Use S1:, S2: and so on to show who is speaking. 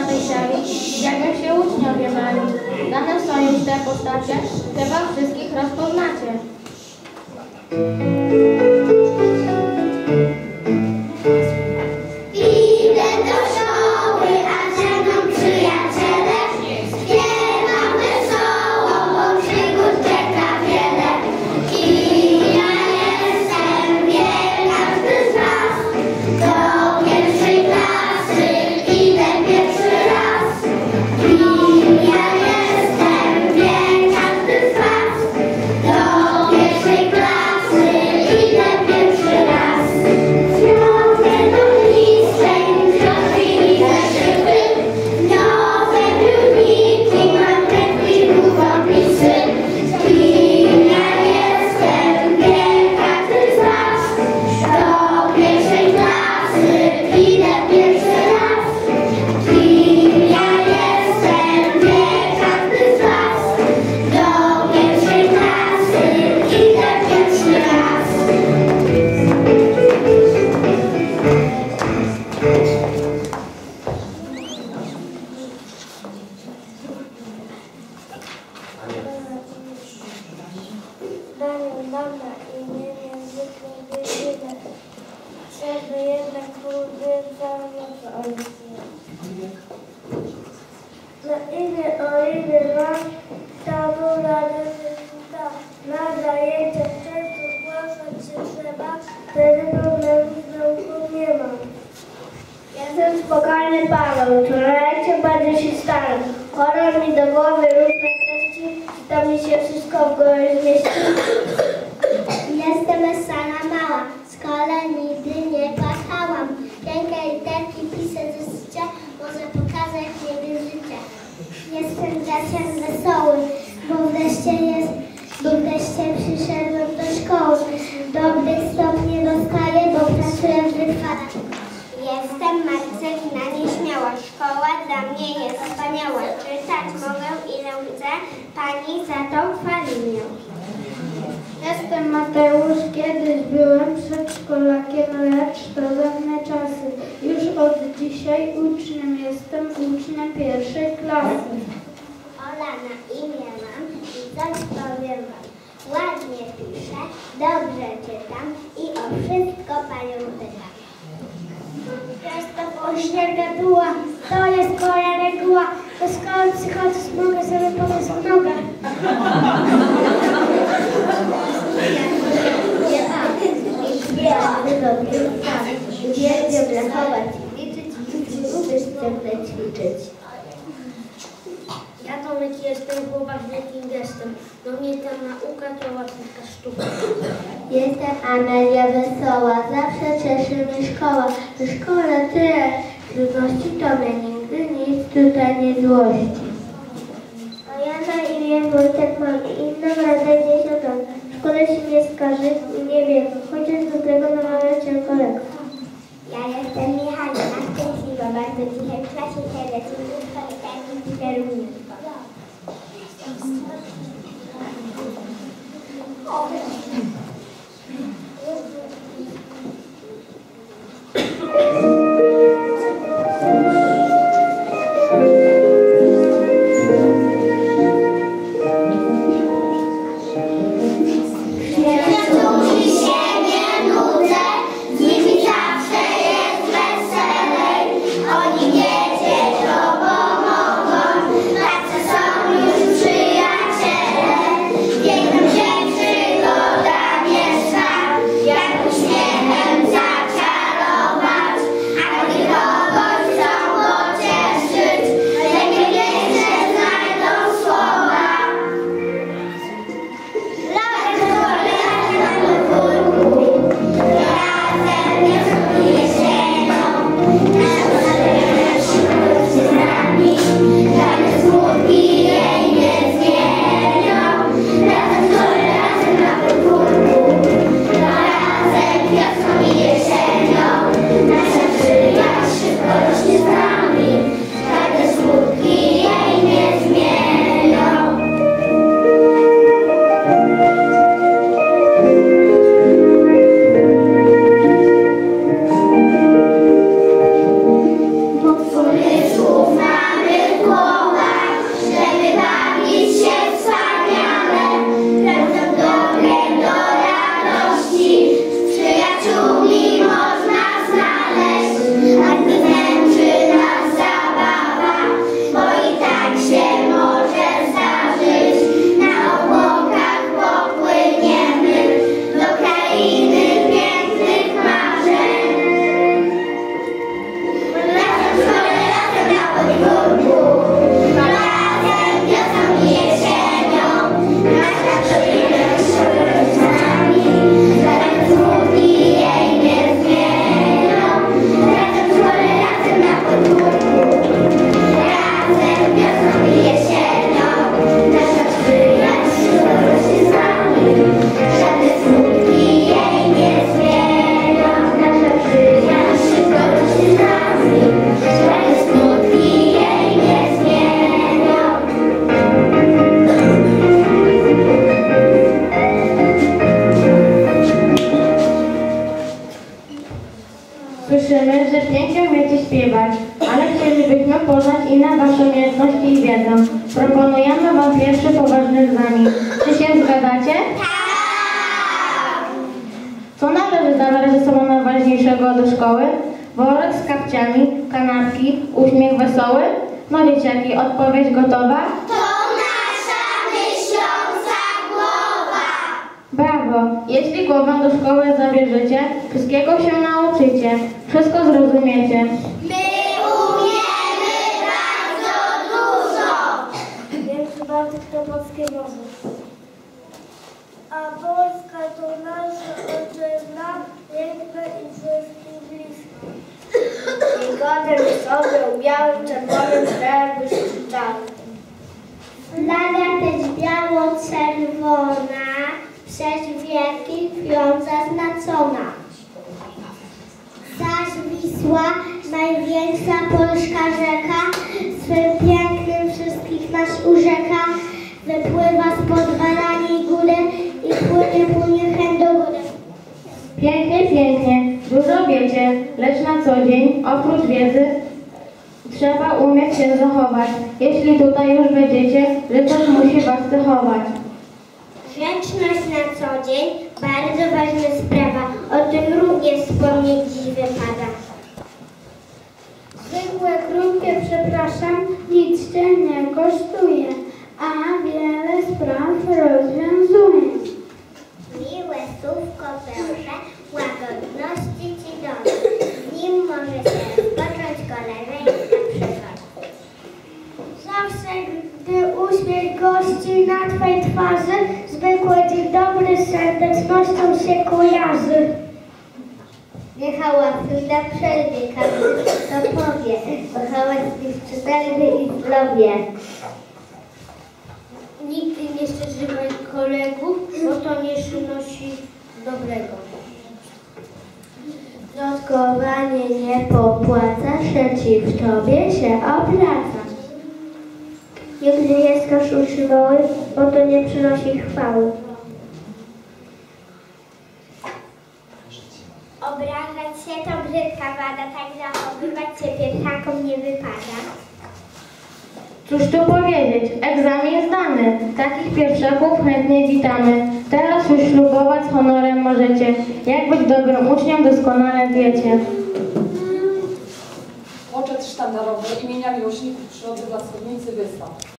S1: na tej sali, jak się uczniowie mają. Dane są już te postacie, chyba wszystkich rozpoznacie.
S2: Spokojny Paweł, wczorajcie bardzo się staram. Chodzą mi do głowy różne treści, to mi się wszystko w głowie zmieści.
S3: Jestem Sana Mała, w szkole nigdy nie płakałam. Rękę literki piszę ze życia, może pokazać niebie życie. Jestem dzieciem wesoły, bo wreszcie jest, bo wreszcie przyszedłem do szkoły. Dobrych stopni dostaję, bo pracuję w wytwarach. Jestem Marcelina Nieśmiała, szkoła dla mnie jest wspaniała. Czytać mogę ile chcę, pani za to chwali mnie.
S2: Jestem Mateusz, kiedyś byłem przedszkolakiem, lecz to dawne czasy. Już od dzisiaj uczniem jestem, uczniem pierwszej klasy.
S3: Ola na imię mam i coś powiem wam. Ładnie piszę, dobrze czytam i o wszystko panią pytam. Jestem ośniega była, to jest moja reguła. Do szkoły przychodząc mogę sobie podać w nogę. Uwielbiam zachować i liczyć, lubię ciągle ćwiczyć.
S2: Ja Tomek jestem, chłopak z wielkim gestem. Do mnie ta nauka to łatwiejsza sztuka.
S3: Jestem Amelia Wesoła, zawsze cieszy mnie szkoła. W szkole tyle trudności, to mnie nigdy nic tutaj nie złości. A ja na imię Wojtek mam i inną radę dziesiątą. W szkole się nie skaże i nie wiem, chociaż do tego namawiam cię kolego. Ja jestem Michalina, szczęśliwa, bardzo dzisiaj w klasie siedzę, czyli w taki nie umiecie śpiewać, ale chcielibyśmy poznać
S4: inne Wasze umiejętności i wiedzę. Proponujemy Wam pierwszy poważny egzamin. Czy się zgadacie? Co tak! należy zabrać ze sobą najważniejszego do szkoły? Worek z kapciami, kanapki, uśmiech wesoły? No dzieciaki, odpowiedź gotowa? Tak! Głowę do szkoły zabierzecie, wszystkiego się nauczycie, wszystko zrozumiecie.
S3: My umiemy bardzo dużo.
S2: Większy Bartek to polskie. A Polska to nasza ojczyzna, piękna i wszystkim bliska. I godem sobie białym, czerwonym, srebrnym, szczytami.
S3: Flaga też biało-czerwona, przez wieki krwią zaznacona. Zaś Wisła, największa polska rzeka, swym pięknym wszystkich nas urzeka, wypływa spod Baraniej Góry i płynie, płynie hen do góry.
S4: Pięknie, pięknie, dużo wiecie, lecz na co dzień, oprócz wiedzy, trzeba umieć się zachować. Jeśli tutaj już będziecie, coś musi was cechować.
S3: Grzeczność na co dzień, bardzo ważna sprawa, o tym również wspomnieć dziś wypada.
S2: Zwykłe, krótkie, przepraszam, nic cię nie kosztuje, a wiele spraw rozwiązuje.
S3: Miłe słówko proszę,
S2: dobry z serdecznością się kojarzy.
S3: Niech hałasu na przerwie, każdy to powie, bo hałas jest czytelny i zdrowie.
S2: Nigdy nie przeżywaj kolegów, bo to nie przynosi dobrego.
S3: Plotkowanie nie popłaca, przeciw tobie się obraca.
S2: Nigdy nie skaż utrzymałeś, bo to nie przynosi chwały.
S3: Obrażać się to brzydka wada, tak zachowywać się pieszakom nie wypada.
S4: Cóż tu powiedzieć, egzamin zdany, takich pierwszaków chętnie witamy. Teraz już ślubować z honorem możecie, jak być dobrym uczniem doskonale wiecie.
S5: Poczet sztandarowy imienia miłośników przyrody Lasownicy Wyspa.